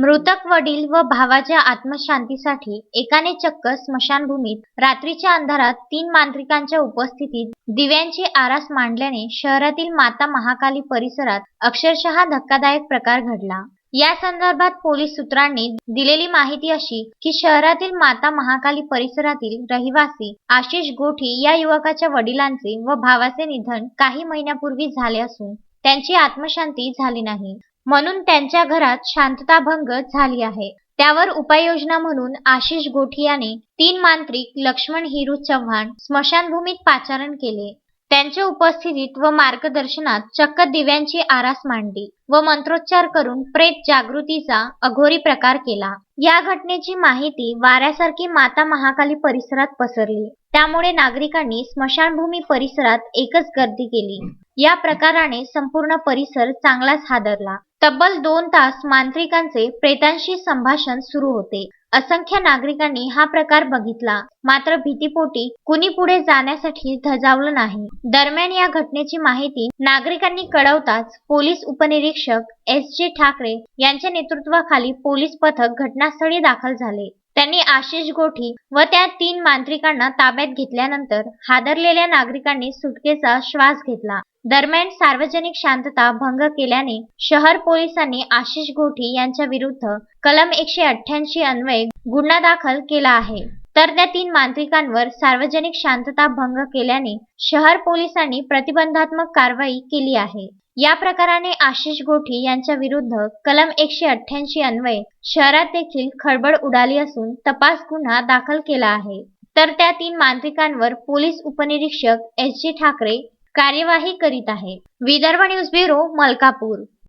मृतक वडील व भावाच्या आत्मशांतीसाठी एकाने चक्क स्मशानभूमीत रात्रीच्या अंधारात तीन मांत्रिकांच्या उपस्थितीत दिव्यांची आरास मांडल्याने शहरातील माता महाकाली परिसरात अक्षरशः धक्कादायक प्रकार घडला. या संदर्भात पोलीस सूत्रांनी दिलेली माहिती अशी की शहरातील माता महाकाली परिसरातील रहिवासी आशिष गोठी या युवकाच्या वडिलांचे व भावाचे निधन काही महिन्यापूर्वी झाले असून त्यांची आत्मशांती झाली नाही. म्हणून त्यांच्या घरात शांतताभंग झाली आहे. त्यावर उपाययोजना म्हणून आशिष गोठी याने तीन मांत्रिक लक्ष्मण हिरू चव्हाण स्मशानभूमीत पाचारण केले. त्यांच्या उपस्थितीत व मार्गदर्शनात चक्क दिव्यांची आरास मांडली व मंत्रोच्चार करून प्रेत जागृतीचा अघोरी प्रकार केला. या घटनेची माहिती वाऱ्यासारखी माता महाकाली परिसरात पसरली. त्यामुळे नागरिकांनी स्मशानभूमी परिसरात एकच गर्दी केली. या प्रकाराने संपूर्ण परिसर चांगलाच हादरला. तब्बल दोन तास मांत्रिकांचे प्रेतांशी संभाषण सुरू होते. असंख्य नागरिकांनी हा प्रकार बघितला. मात्र भीतीपोटी कुणी पुढे जाण्यासाठी धजावलं नाही. दरम्यान या घटनेची माहिती नागरिकांनी कळवताच पोलीस उपनिरीक्षक एस. जे. ठाकरे यांच्या नेतृत्वाखाली पोलीस पथक घटनास्थळी दाखल झाले. त्यांनी आशिष गोठी व त्या तीन मांत्रिकांना ताब्यात घेतल्यानंतर हादरलेल्या नागरिकांनी सुटकेचा श्वास घेतला. दरम्यान सार्वजनिक शांतता भंग केल्याने शहर पोलिसांनी आशिष गोठी यांच्या विरुद्ध कलम एकशे अठ्ठ्याऐंशी अन्वये गुन्हा दाखल केला आहे. तर त्या तीन मांत्रिकांवर सार्वजनिक शांतता भंग केल्याने शहर पोलिसांनी प्रतिबंधात्मक कारवाई केली आहे. या प्रकाराने आशिष गोठी यांच्या विरुद्ध कलम एकशे अठ्ठ्याऐंशी अन्वये शहरात देखील खळबळ उडाली असून तपास गुन्हा दाखल केला आहे. तर त्या तीन मांत्रिकांवर पोलीस उपनिरीक्षक एस जी ठाकरे कार्यवाही करीत आहे. Vidarbha news bureau Malkapur.